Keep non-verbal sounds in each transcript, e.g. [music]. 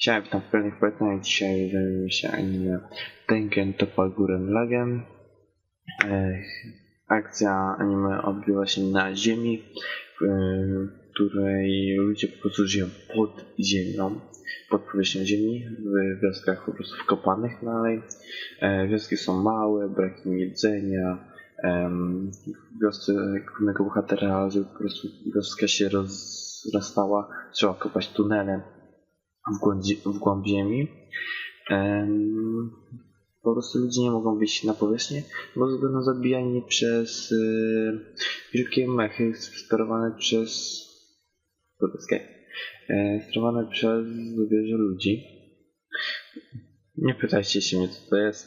Chciałem witam w kolejnych poleceniach. Dzisiaj zajmiemy się anime Tengen Toppa Guren Lagen. E, akcja anime odbywa się na ziemi, w której ludzie po prostu żyją pod ziemią, pod powierzchnią ziemi, w wioskach po prostu wkopanych dalej. E, wioski są małe, brak im jedzenia. wiosce głównego bohatera, żeby po prostu wioska się rozrastała, trzeba kopać tunele w głąb, w głąb ziemi. Em, po prostu ludzie nie mogą wyjść na powierzchnię, bo będą zabijani przez y, wielkie mechy sterowane przez e, sterowane przez wieże ludzi. Nie pytajcie się mnie co to jest,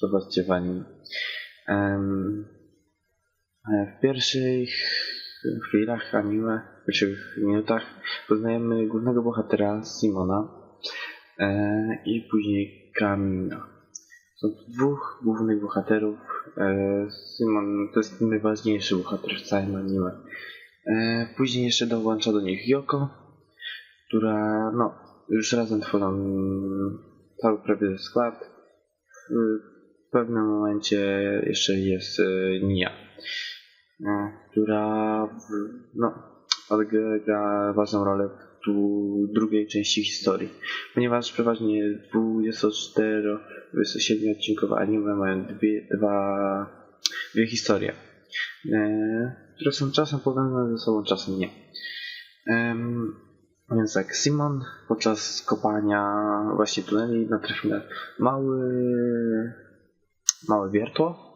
zobaczcie w e, w pierwszych chwilach anime, w pierwszych minutach poznajemy głównego bohatera Simona e, i później Kamina. Są dwóch głównych bohaterów. E, Simon to jest najważniejszy bohater w całym anime. E, później jeszcze dołącza do nich Yoko, która no, już razem tworzą cały prawie skład. W pewnym momencie jeszcze jest Nia, e, która w- no, ważną rolę w drugiej części historii, ponieważ przeważnie 24-27 odcinkowe anime mają dwie, dwa, dwie historie, e, które są czasem powiązane ze sobą, czasem nie. Em, więc tak, Simon podczas kopania właśnie tuneli natrafił na mały, małe wiertło.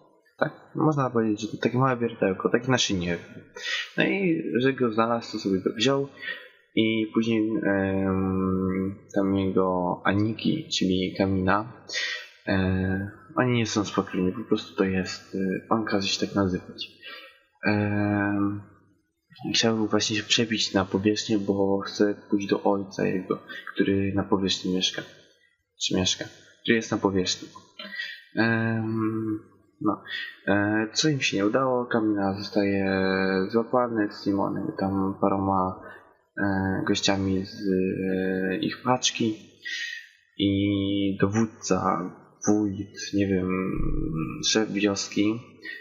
Tak, można powiedzieć, że to takie małe wiertełko, takie naszynie. No i że go znalazł, to sobie go wziął i później tam jego Aniki, czyli Kamina, e, oni nie są spokojni, po prostu to jest, e, on każe się tak nazywać. Em, Chciałbym właśnie się przebić na powierzchnię, bo chcę pójść do ojca jego, który na powierzchni mieszka. Czy mieszka? Który jest na powierzchni. Em, no. E, co im się nie udało, Kamila zostaje złapany z Simonem i tam paroma e, gościami z e, ich paczki i dowódca, wójt, nie wiem, szef wioski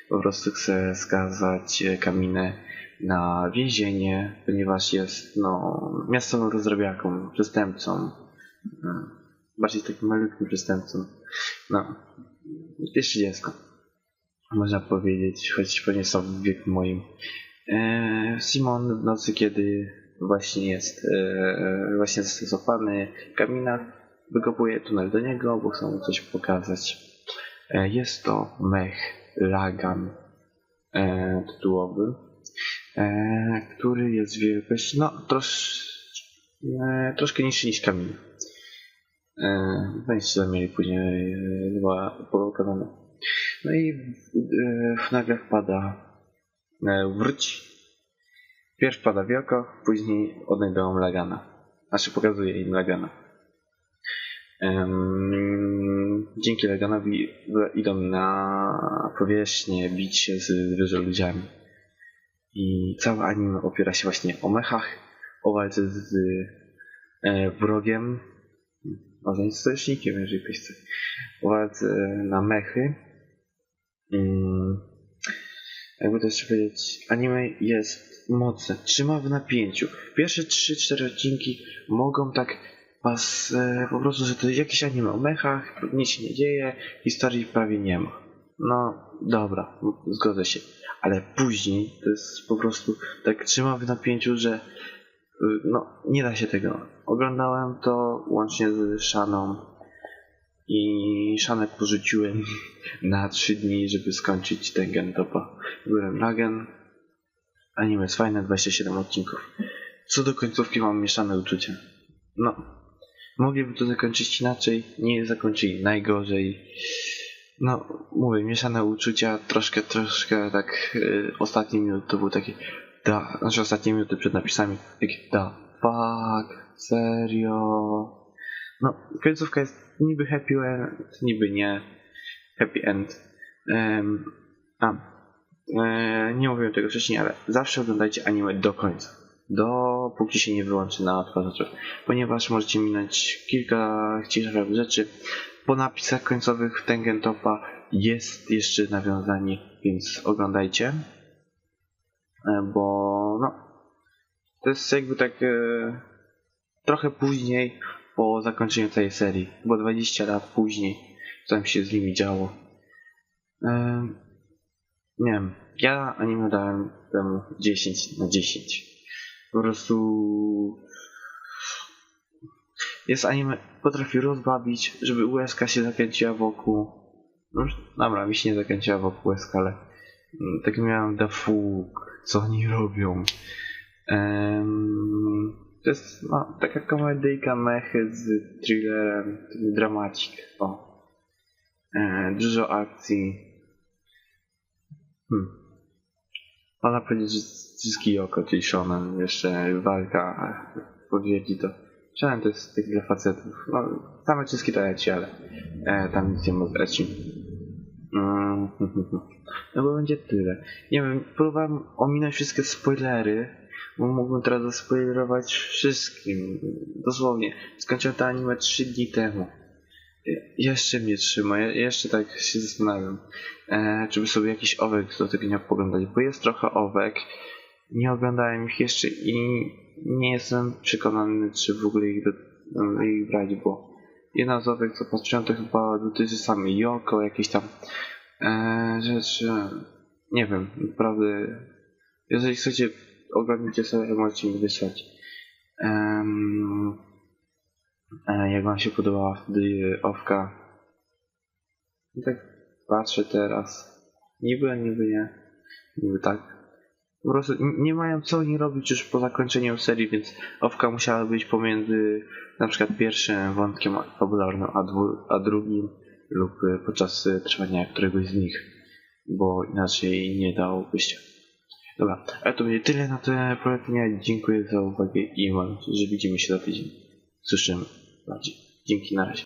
po prostu chce skazać Kaminę na więzienie, ponieważ jest no, miastową rozrabiaką, przestępcą. Bardziej takim malutkim przestępcą. No, jeszcze dziecko. Można powiedzieć, choć pewnie są w wieku moim. E, Simon w nocy, kiedy właśnie jest e, właśnie został złapany Kamina, wykopuje tunel do niego, bo chcą mu coś pokazać. E, jest to mech Lagan e, tytułowy e, który jest wielkość, no trosz, e, troszkę niższy niż kamień. E, Będziecie to mieli później e, chyba pokazane. No i w nagle wpada e, wróć. Pierw wpada w oko, później odnajdują Lagana. Znaczy pokazuje im Lagana. Dzięki Laganowi idą na powierzchnię bić się z wyżoludziami. I całe anime opiera się właśnie o mechach, o walce z e, wrogiem, może nie sojusznikiem, jeżeli ktoś chce, o walce na mechy. Mm, jakby to jeszcze powiedzieć, anime jest mocne, trzyma w napięciu. Pierwsze 3-4 odcinki mogą tak was e, po prostu, że to jest jakieś anime o mechach, nic się nie dzieje, historii prawie nie ma. No dobra, zgodzę się ale później to jest po prostu tak trzyma w napięciu, że y, no nie da się tego. Oglądałem to łącznie z Szaną i Szanę porzuciłem na 3 dni, żeby skończyć ten Gentopa. Byłem Lagen. Anime jest fajne, 27 odcinków. Co do końcówki mam mieszane uczucia. No, mogliby to zakończyć inaczej, nie zakończyli najgorzej. No, mówię, mieszane uczucia, troszkę, troszkę tak y, ostatnie minuty to był taki da, znaczy ostatnie minuty przed napisami, takie da, fuck, serio. No, końcówka jest niby happy end, niby nie happy end. Em, a, e, nie mówiłem tego wcześniej, ale zawsze oglądajcie anime do końca. dopóki się nie wyłączy na odtwarzaczu, ponieważ możecie minąć kilka ciekawych rzeczy. Po napisach końcowych Tengentopa jest jeszcze nawiązanie, więc oglądajcie, E, bo no, to jest jakby tak e, trochę później po zakończeniu tej serii, bo 20 lat później, co się z nimi działo. Nie wiem, ja anime dałem temu 10 na 10. Po prostu jest anime, potrafi rozbawić, żeby łezka się zakręciła wokół. No dobra, mi się nie zakręciła wokół łezka, ale mm, tak miałem da fuk, co oni robią. To jest no, taka komedyjka mechy z thrillerem, dramacik. O. E, dużo akcji. Hmm. Można powiedzieć, że zyski oko, czyli shonen, jeszcze walka, powiedzieli to. Shonen to jest taki dla facetów. No, same wszystkie to leci, ale e, tam nic nie ma z eci. Mm, [laughs] No bo będzie tyle. Nie wiem, próbowałem ominąć wszystkie spoilery, bo mógłbym teraz zaspoilerować wszystkim. Dosłownie. Skończyłem to anime 3 dni temu. Je- Jeszcze mnie trzyma, je- jeszcze tak się zastanawiam, e, czy by sobie jakiś owek do tego dnia poglądać, bo jest trochę owek, nie oglądałem ich jeszcze i nie jestem przekonany, czy w ogóle ich, do, no, ich brać, bo jedna z owek, co patrzyłem, to chyba dotyczy samej Yoko, jakieś tam e, rzeczy, nie wiem, naprawdę, jeżeli chcecie, ogarnijcie sobie, możecie mi wysłać. E, jak wam się podobała wtedy owka. I tak patrzę teraz. Niby, niby nie. Niby tak. Po prostu nie mają co oni robić już po zakończeniu serii, więc owka musiała być pomiędzy na przykład pierwszym wątkiem fabularnym, a, a drugim lub e, podczas e, trwania któregoś z nich, bo inaczej nie dałoby się. Dobra, ale to będzie tyle na te polecenia. Dziękuję za uwagę i mam nadzieję, że widzimy się za tydzień. Słyszymy bardziej. Dzięki, na razie.